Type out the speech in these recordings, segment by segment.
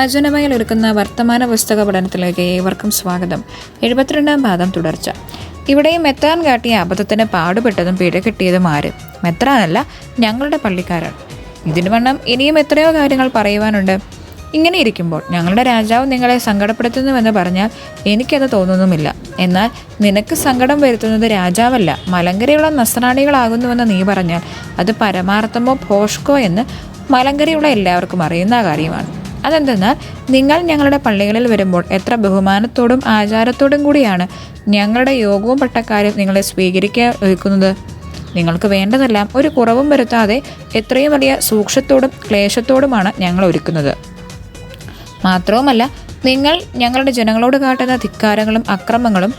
വചനമയിൽ ഒരുക്കുന്ന വർത്തമാന പുസ്തക പഠനത്തിലേക്ക് ഏവർക്കും സ്വാഗതം. എഴുപത്തിരണ്ടാം പാദം തുടർച്ച. ഇവിടെയും മെത്രാൻ കാട്ടിയ അബദ്ധത്തിന് പാടുപെട്ടതും പിഴ കിട്ടിയതും ആര്? മെത്രാനല്ല ഞങ്ങളുടെ പള്ളിക്കാരാണ് ഇതിനു വണ്ണം ഇനിയും എത്രയോ കാര്യങ്ങൾ പറയുവാനുണ്ട്. ഇങ്ങനെ ഇരിക്കുമ്പോൾ ഞങ്ങളുടെ രാജാവ് നിങ്ങളെ സങ്കടപ്പെടുത്തുന്നുവെന്ന് പറഞ്ഞാൽ എനിക്കത് തോന്നുന്നുമില്ല. എന്നാൽ നിനക്ക് സങ്കടം വരുത്തുന്നത് രാജാവല്ല മലങ്കരയുള്ള നസ്രാണികളാകുന്നുവെന്ന് നീ പറഞ്ഞാൽ അത് പരമാർത്ഥമോ ഭോഷ്കോ എന്ന് മലങ്കരയുള്ള എല്ലാവർക്കും അറിയുന്ന കാര്യമാണ്. അതെന്തെന്നാൽ നിങ്ങൾ ഞങ്ങളുടെ പള്ളികളിൽ വരുമ്പോൾ എത്ര ബഹുമാനത്തോടും ആചാരത്തോടും കൂടിയാണ് ഞങ്ങളുടെ യോഗവും പട്ടക്കാരും നിങ്ങളെ സ്വീകരിക്കാൻ ഒരുക്കുന്നത്. നിങ്ങൾക്ക് വേണ്ടതെല്ലാം ഒരു കുറവും വരുത്താതെ എത്രയും വലിയ സൂക്ഷ്യത്തോടും ക്ലേശത്തോടുമാണ് ഞങ്ങൾ ഒരുക്കുന്നത്. മാത്രവുമല്ല നിങ്ങൾ ഞങ്ങളുടെ ജനങ്ങളോട് കാട്ടുന്ന ധിക്കാരങ്ങളും അക്രമങ്ങളും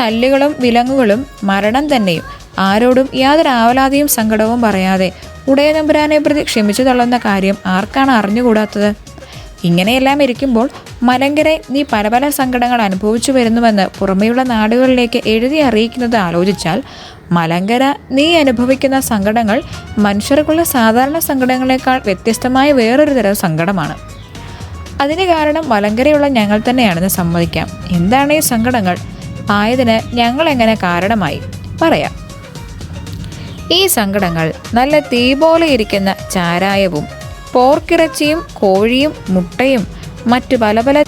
തല്ലുകളും വിലങ്ങുകളും മരണം തന്നെയും ആരോടും യാതൊരു ആവലാതിയും സങ്കടവും പറയാതെ ഉടയനമ്പുരാനെ പ്രതി ക്ഷമിച്ചു തള്ളുന്ന കാര്യം ആർക്കാണ് അറിഞ്ഞുകൂടാത്തത്? ഇങ്ങനെയെല്ലാം ഇരിക്കുമ്പോൾ മലങ്കരെ നീ പല പല സങ്കടങ്ങൾ അനുഭവിച്ചു വരുന്നുവെന്ന് പുറമെയുള്ള നാടുകളിലേക്ക് എഴുതി അറിയിക്കുന്നത് ആലോചിച്ചാൽ മലങ്കര നീ അനുഭവിക്കുന്ന സങ്കടങ്ങൾ മനുഷ്യർക്കുള്ള സാധാരണ സങ്കടങ്ങളെക്കാൾ വ്യത്യസ്തമായ വേറൊരു തരം സങ്കടമാണ്. അതിന് കാരണം മലങ്കരയുള്ള ഞങ്ങൾ തന്നെയാണെന്ന് സമ്മതിക്കാം. എന്താണ് ഈ സങ്കടങ്ങൾ? ആയതിന് ഞങ്ങൾ എങ്ങനെ കാരണമായി? പറയാം. ഈ സങ്കടങ്ങൾ നല്ല തീ പോലെ ഇരിക്കുന്ന ചാരായവും പോർക്കിറച്ചിയും കോഴിയും മുട്ടയും മറ്റു പല പല